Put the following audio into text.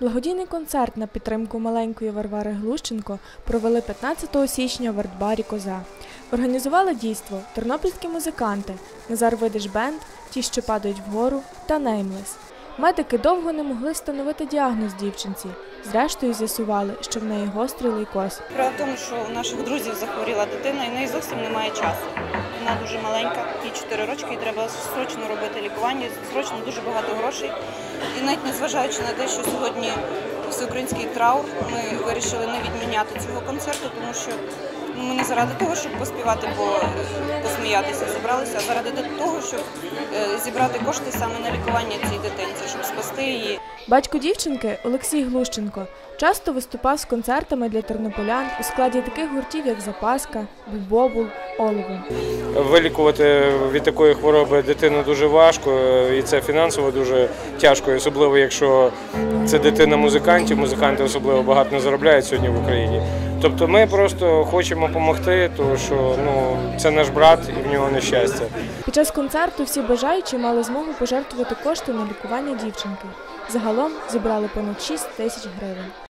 Благодійний концерт на підтримку маленької Варвари Глущенко провели 15 січня в артбарі Коза. Організували дійство тернопільські музиканти Назар Видиш Бенд, Ті, що падають вгору та Неймлес. Медики довго не могли встановити діагноз дівчинці. Зрештою з'ясували, що в неї гострий лейкоз. Справа в тому, що у наших друзів захворіла дитина, і в неї зовсім немає часу. Вона дуже маленька, їй 4 рочки, і треба срочно робити лікування, срочно дуже багато грошей. І навіть незважаючи на те, що сьогодні всеукраїнський траур, ми вирішили не відміняти цього концерту, тому що ну, ми не заради того, щоб поспівати, бо посміятися зібралися, а заради того, щоб е, зібрати кошти саме на лікування цій дитинці, щоб спасти її. Батько дівчинки Олексій Глущенко часто виступав з концертами для тернополян у складі таких гуртів, як Запаска, Бубобул, Олово. Вилікувати від такої хвороби дитину дуже важко, і це фінансово дуже тяжко, особливо якщо це дитина музикантів. Музиканти особливо багато не заробляють сьогодні в Україні. Тобто ми просто хочемо допомогти, тому що ну це наш брат і в нього нещастя. Під час концерту всі бажаючі мали змогу пожертвувати кошти на лікування дівчинки. Загалом зібрали понад 6 тисяч гривень.